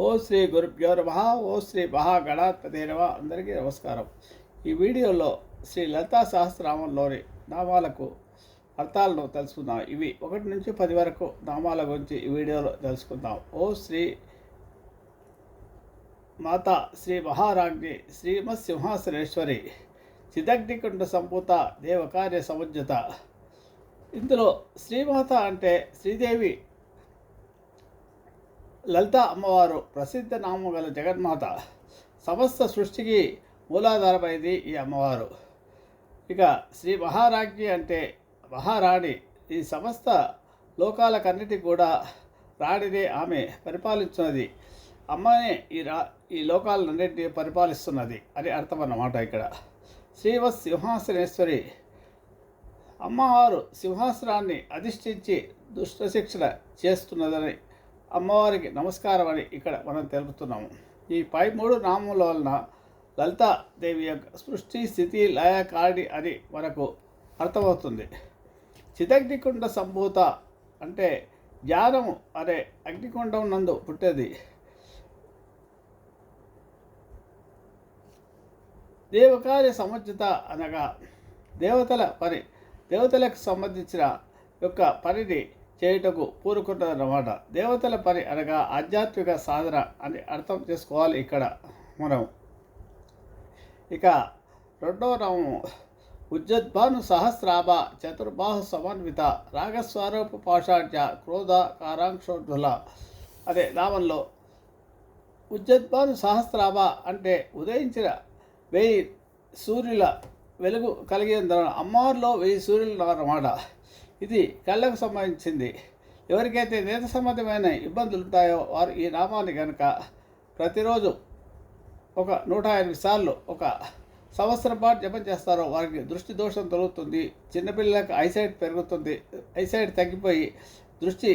ఓ శ్రీ గురుభ్యో నమ ఓ శ్రీ మహాగణాధిపతి నమ అందరికీ నమస్కారం. ఈ వీడియోలో శ్రీ లలితా సహస్రనామంలోని నామాలకు అర్థాలను తెలుసుకుందాం. ఇవి ఒకటి నుంచి పది వరకు నామాల గురించి ఈ వీడియోలో తెలుసుకుందాం. ఓ శ్రీ మాత శ్రీ మహారాజ్ఞి శ్రీమత్ సింహాసనేశ్వరి చిదగ్నికుండ సంపూత దేవకార్య సముజ్జత ఇందులో శ్రీమాత అంటే శ్రీదేవి లలిత అమ్మవారు ప్రసిద్ధ నామం గల జగన్మాత. సమస్త సృష్టికి మూలాధారమైంది ఈ అమ్మవారు. ఇక శ్రీ మహారాజ్ఞి అంటే మహారాణి. ఈ సమస్త లోకాలకన్నిటి కూడా రాణిని ఆమె పరిపాలించున్నది. అమ్మనే ఈ రా ఈ లోకాలన్నింటినీ పరిపాలిస్తున్నది అని అర్థం అన్నమాట ఇక్కడ. శ్రీవత్ సింహాసనేశ్వరి. అమ్మవారు సింహాసనాన్ని అధిష్ఠించి దుష్టశిక్షణ చేస్తున్నదని అమ్మవారికి నమస్కారం అని ఇక్కడ మనం తెలుపుతున్నాము. ఈ పై మూడు నామముల వలన లలితాదేవి యొక్క సృష్టి స్థితి లయ కారణి అని మనకు అర్థమవుతుంది. చిదగ్నికుండ సంభూత అంటే జ్ఞానము అనే అగ్నికుండం నందు పుట్టేది. దేవకార్య సముచిత అనగా దేవతల పని దేవతలకు సంబంధించిన యొక్క పనిని చేయుటకు పూరుకుంటుందన్నమాట దేవతల పని అనగా ఆధ్యాత్మిక సాధన అని అర్థం చేసుకోవాలి ఇక్కడ మనం. ఇక రెండో నామము ఉజ్జద్భాను సహస్రాభ చతుర్బాహు సమన్విత రాగస్వరూప పాషాఢ్య క్రోధ కారాంక్షోధుల అనే నామంలో ఉజ్జద్భాను సహస్రాభ అంటే ఉదయించిన వెయ్యి సూర్యుల వెలుగు కలిగిన అమ్మవారిలో వెయ్యి సూర్యులు అన్నమాట ఇది కళ్ళకు సంబంధించింది. ఎవరికైతే నేత సంబంధమైన ఇబ్బందులు ఉంటాయో వారు ఈ నామాన్ని కనుక ప్రతిరోజు ఒక నూట ఎనిమిది సార్లు ఒక సంవత్సరం పాటు జపం చేస్తారో వారికి దృష్టి దోషం తొలుగుతుంది చిన్నపిల్లలకు ఐసైట్ పెరుగుతుంది ఐసైట్ తగ్గిపోయి దృష్టి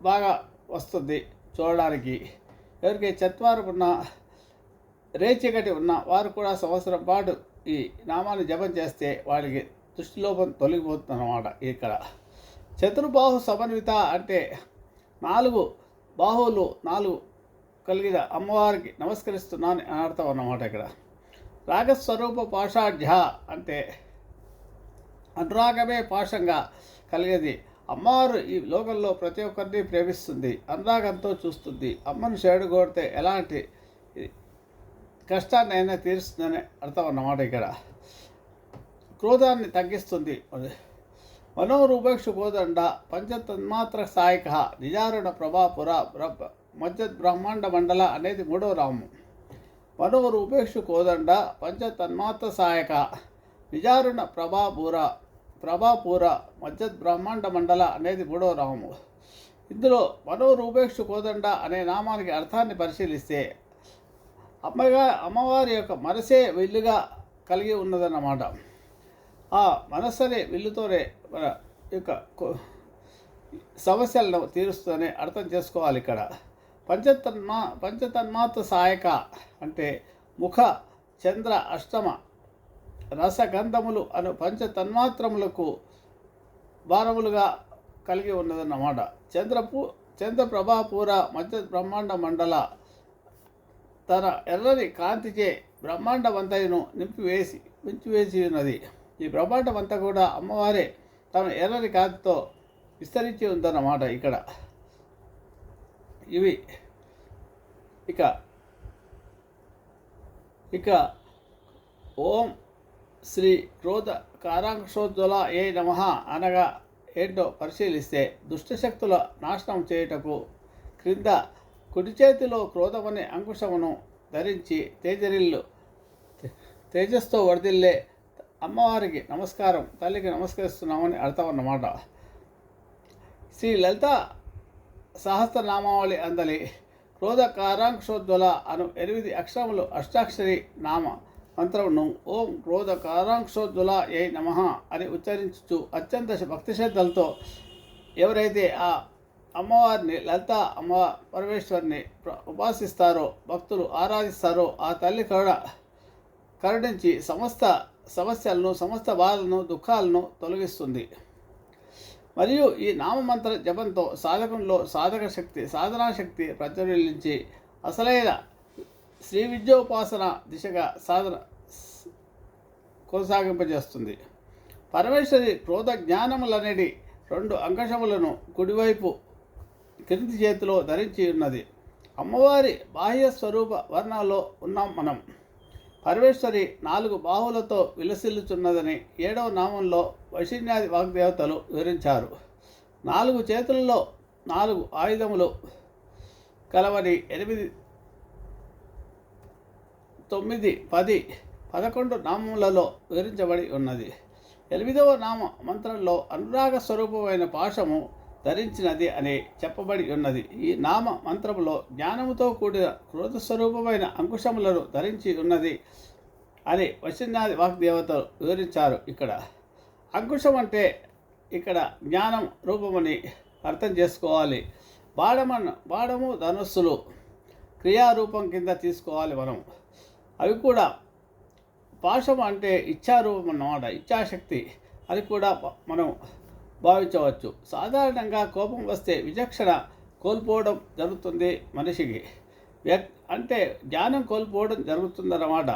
బాగా వస్తుంది చూడడానికి. ఎవరికి చత్వారం ఉన్న రేచీకటి ఉన్న వారు కూడా సంవత్సరం పాటు ఈ నామాన్ని జపం చేస్తే వారికి దృష్టిలోపం తొలగిపోతుంది అన్నమాట ఇక్కడ. చతుర్బాహు సమన్విత అంటే నాలుగు బాహువులు నాలుగు కలిగిన అమ్మవారికి నమస్కరిస్తున్నాను అని అర్థం అన్నమాట ఇక్కడ. రాగస్వరూప పాషాఢ్య అంటే అనురాగమే పాషంగా కలిగేది. అమ్మవారు ఈ లోకంలో ప్రతి ఒక్కరిని ప్రేమిస్తుంది అనురాగంతో చూస్తుంది. అమ్మను షేడు కొడితే ఎలాంటి కష్టాన్ని అయినా తీరుస్తుందని అర్థం అన్నమాట ఇక్కడ. క్రోధాన్ని తగ్గిస్తుంది. మనోరూపేక్ష కోదండ పంచతన్మాత్ర సాయక నిజారుణ ప్రభాపుర మధ్య బ్రహ్మాండ మండల అనేది మూడవ రాము. మనోరూపేక్ష కోదండ పంచతన్మాత్ర సాయక నిజారుణ ప్రభాపుర ప్రభాపుర మధ్య బ్రహ్మాండ మండల అనేది మూడవ రాము. ఇందులో మనోరూపేక్ష కోదండ అనే నామానికి అర్థాన్ని పరిశీలిస్తే అమ్మగా అమ్మవారి యొక్క మనసే విల్లుగా కలిగి ఉన్నదన్నమాట. ఆ మనస్సనే విల్లుతోనే మన యొక్క సమస్యలను తీరుస్తూనే అర్థం చేసుకోవాలి ఇక్కడ. పంచతన్మా పంచతన్మాత్ర సహాయక అంటే ముఖ చంద్ర అష్టమ రసగంధములు అను పంచతన్మాత్రములకు భారములుగా కలిగి ఉన్నదన్నమాట. చంద్రపు చంద్రప్రభాపూర మధ్య బ్రహ్మాండ మండల తన ఎర్రని కాంతిచే బ్రహ్మాండమంతయును నింపివేసి మించివేసి ఉన్నది ఈ బ్రహ్మాండం అంతా కూడా అమ్మవారే తన ఎర్రని కాంతితో విస్తరించి ఉందన్నమాట ఇక్కడ. ఇవి ఇక ఇక ఓం శ్రీ క్రోధ కారాంక్షోజ్వల ఏ నమ అనగా ఏంటో పరిశీలిస్తే దుష్టశక్తుల నాశనం చేయుటకు క్రింద కుడి చేతిలో క్రోధమనే అంకుశమును ధరించి తేజరిల్లు తేజస్తో వడిదిల్లే అమ్మవారికి నమస్కారం తల్లికి నమస్కరిస్తున్నామని అర్థం అన్నమాట శ్రీ లలిత సహస్రనామావళి అందలి క్రోధ కారాంక్షోజ్వల అను ఎనిమిది అక్షరములు అష్టాక్షరి నామ మంత్రమును ఓం క్రోధ కారాంక్షోజ్వల ఏ నమ అని ఉచ్చరించుచు అత్యంత భక్తి శ్రద్ధలతో ఎవరైతే ఆ అమ్మవారిని లలిత అమ్మ పరమేశ్వరిని ఉపాసిస్తారో భక్తులు ఆరాధిస్తారో ఆ తల్లి కరుణ కరుణించి సమస్త సమస్యలను సమస్త బాధలను దుఃఖాలను తొలగిస్తుంది. మరియు ఈ నామమంత్ర జపంతో సాధకంలో సాధక శక్తి సాధనా శక్తి ప్రజ్వలించి అసలైన శ్రీ విద్యోపాసన దిశగా సాధన కొనసాగింపజేస్తుంది. పరమేశ్వరి క్రోధ జ్ఞానములనేది రెండు అంకషములను కుడివైపు క్రింది చేతిలో ధరించి ఉన్నది. అమ్మవారి బాహ్య స్వరూప వర్ణాల్లో ఉన్నాం మనం. పరమేశ్వరి నాలుగు బాహువులతో విలసిల్లుచున్నదని ఏడవ నామంలో వైశిన్యాది వాగ్దేవతలు వివరించారు. నాలుగు చేతులలో నాలుగు ఆయుధములు కలవని ఎనిమిది తొమ్మిది పది పదకొండు నామములలో వివరించబడి ఉన్నది. ఎనిమిదవ నామ మంత్రంలో అనురాగ స్వరూపమైన పాశము ధరించినది అని చెప్పబడి ఉన్నది. ఈ నామ మంత్రములో జ్ఞానముతో కూడిన క్రోధ స్వరూపమైన అంకుశములను ధరించి ఉన్నది అని వశిన్నాది వాగ్దేవతలు వివరించారు ఇక్కడ. అంకుశం అంటే ఇక్కడ జ్ఞానం రూపమని అర్థం చేసుకోవాలి. బాణమన్న బాణము ధనస్సులు క్రియారూపం కింద తీసుకోవాలి మనం. అవి కూడా పాశం అంటే ఇచ్చారూపం అన్నమాట ఇచ్ఛాశక్తి అది కూడా మనం భావించవచ్చు. సాధారణంగా కోపం వస్తే విచక్షణ కోల్పోవడం జరుగుతుంది మనిషికి. అంటే జ్ఞానం కోల్పోవడం జరుగుతుందన్నమాట.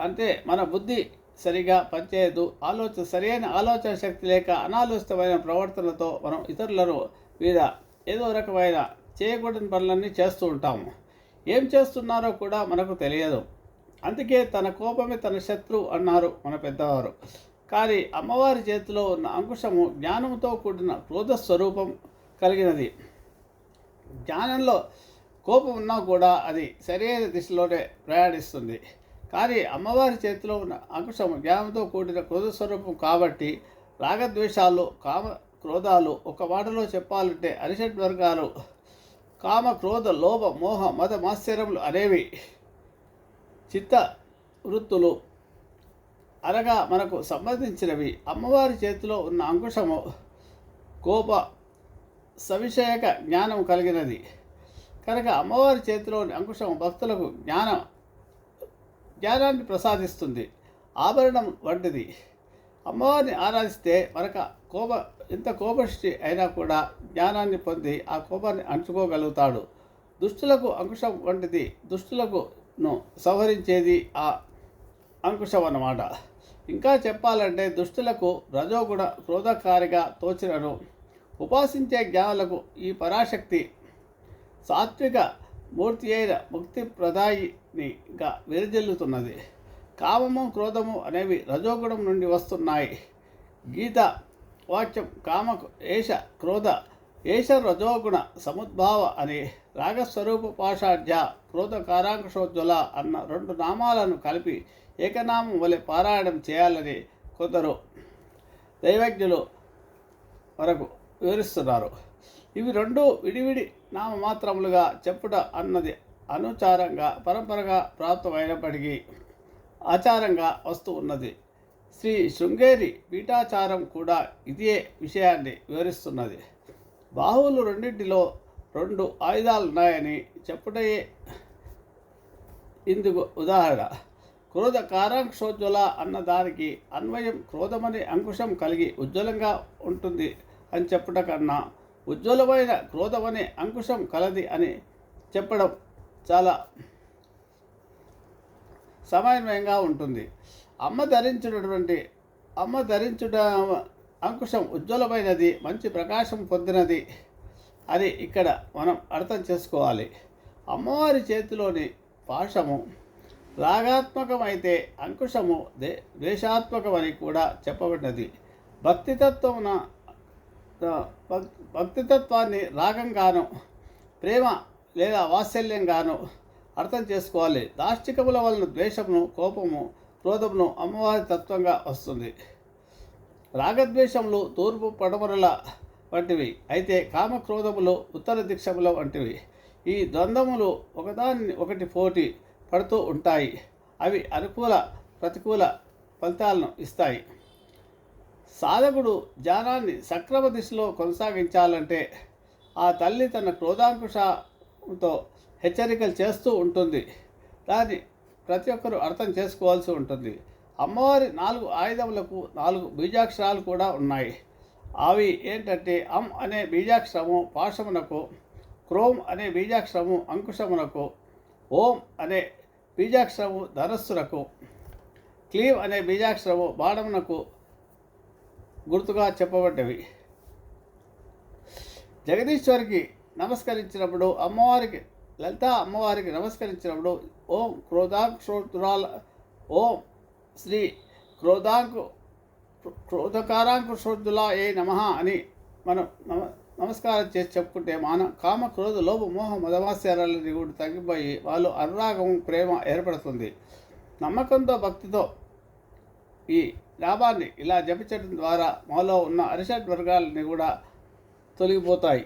అంటే మన బుద్ధి సరిగా పనిచేయదు. ఆలోచన సరైన ఆలోచన శక్తి లేక అనాలోచితమైన ప్రవర్తనతో మనం ఇతరులను మీద ఏదో రకమైన చేయకూడని పనులన్నీ చేస్తూ ఉంటాము ఏం చేస్తున్నారో కూడా మనకు తెలియదు. అందుకే తన కోపమే తన శత్రువు అన్నారు మన పెద్దవారు. కానీ అమ్మవారి చేతిలో ఉన్న అంకుశము జ్ఞానంతో కూడిన క్రోధ స్వరూపం కలిగినది. జ్ఞానంలో కోపం ఉన్నా కూడా అది సరైన దిశలోనే ప్రయాణిస్తుంది. కానీ అమ్మవారి చేతిలో ఉన్న అంకుశం జ్ఞానంతో కూడిన క్రోధ స్వరూపం కాబట్టి రాగద్వేషాలు కామ క్రోధాలు ఒక మాటలో చెప్పాలంటే అరిషడ్ వర్గాలు కామ క్రోధ లోభ మోహ మత మాత్సర్యములు అనేవి చిత్త వృత్తులు అనగా మనకు సంబంధించినవి. అమ్మవారి చేతిలో ఉన్న అంకుశము కోప సవిషయక జ్ఞానం కలిగినది. కనుక అమ్మవారి చేతిలోని అంకుశం భక్తులకు జ్ఞానం జ్ఞానాన్ని ప్రసాదిస్తుంది. ఆభరణం వంటిది. అమ్మవారిని ఆరాధిస్తే మనక కోప ఎంత కోపష్టి అయినా కూడా జ్ఞానాన్ని పొంది ఆ కోపాన్ని అంచుకోగలుగుతాడు. దుష్టులకు అంకుశం వంటిది. దుష్టులకు సంహరించేది ఆ అంకుశం అన్నమాట. ఇంకా చెప్పాలంటే దుష్టులకు రజోగుణ క్రోధకారిగా తోచినను. ఉపాసించే జ్ఞానులకు ఈ పరాశక్తి. సాత్విక మూర్తి అయిన ముక్తి ప్రదాయినిగా విరజిల్లుతున్నది. కామము క్రోధము అనేవి రజోగుణం నుండి వస్తున్నాయి. గీత వాక్యం కామ ఏష క్రోధ ఏష రజోగుణ సముద్భావ అని రాగస్వరూప పాషాఢ్య క్రోధ కారాంకుశోజ్వల అన్న రెండు నామాలను కలిపి ఏకనామం వలె పారాయణం చేయాలని కొందరు దైవజ్ఞులు వరకు వివరిస్తున్నారు. ఇవి రెండు విడివిడి నామమాత్రములుగా చెప్పుట అన్నది అనుచారంగా పరంపరగా ప్రాప్తమైనప్పటికీ ఆచారంగా వస్తూ ఉన్నది. శ్రీ శృంగేరి పీఠాచారం కూడా ఇదే విషయాన్ని వివరిస్తున్నది. బాహువులు రెండింటిలో రెండు ఆయుధాలు ఉన్నాయని చెప్పుటే ఇందుకు ఉదాహరణ. క్రోధ కారాంక్షోజ్వల అన్న దానికి అన్వయం క్రోధమనే అంకుశం కలిగి ఉజ్వలంగా ఉంటుంది అని చెప్పట కన్నా ఉజ్వలమైన క్రోధమనే అంకుశం కలది అని చెప్పడం చాలా సమన్వయంగా ఉంటుంది. అమ్మ ధరించినటువంటి అమ్మ ధరించుట అంకుశం ఉజ్వలమైనది మంచి ప్రకాశం పొందినది అని ఇక్కడ మనం అర్థం చేసుకోవాలి. అమ్మవారి చేతిలోని పాశము రాగాత్మకమైతే అంకుశము దే ద్వేషాత్మకమని కూడా చెప్పబడినది. భక్తితత్వమున భక్- భక్తితత్వాన్ని రాగంగాను ప్రేమ లేదా వాత్సల్యంగాను అర్థం చేసుకోవాలి. దాష్టికముల వలన ద్వేషమును కోపము క్రోధమును అమ్మవారి తత్వంగా వస్తుంది. రాగద్వేషములు తూర్పు పడమరల వంటివి. అయితే కామక్రోధములు ఉత్తర దిక్షములు వంటివి. ఈ ద్వంద్వములు ఒకదాని ఒకటి పోటీ పడుతూ ఉంటాయి. అవి అనుకూల ప్రతికూల ఫలితాలను ఇస్తాయి. సాధకుడు ధ్యానాన్ని సక్రమ దిశలో కొనసాగించాలంటే ఆ తల్లి తన క్రోధాంకుశంతో హెచ్చరికలు చేస్తూ ఉంటుంది. దాన్ని ప్రతి ఒక్కరూ అర్థం చేసుకోవాల్సి ఉంటుంది. అమ్మవారి నాలుగు ఆయుధములకు నాలుగు బీజాక్షరాలు కూడా ఉన్నాయి. అవి ఏంటంటే అం అనే బీజాక్షరము పాశమునకు క్రోమ్ అనే బీజాక్షరము అంకుశమునకు ఓం అనే బీజాక్షరము ధనస్సునకు క్లీవ్ అనే బీజాక్షరము బాణమునకు గుర్తుగా చెప్పబడ్డవి. జగదీశ్వరికి నమస్కరించినప్పుడు అమ్మవారికి లలిత అమ్మవారికి నమస్కరించినప్పుడు ఓం క్రోధాంకుశోద్రాల ఓం శ్రీ క్రోధాంకు క్రోధకారాంకుశోద్దులా ఏ నమ అని మనం నమ నమస్కారం చేసి చెప్పుకుంటే మాన కామ క్రోధ లోభ మోహ మదమాస్యాలని కూడా తగ్గిపోయి వాళ్ళు అనురాగం ప్రేమ ఏర్పడుతుంది. నమ్మకంతో భక్తితో ఈ లాభాన్ని ఇలా జపించడం ద్వారా మాలో ఉన్న అరిషడ్ వర్గాలని కూడా తొలగిపోతాయి.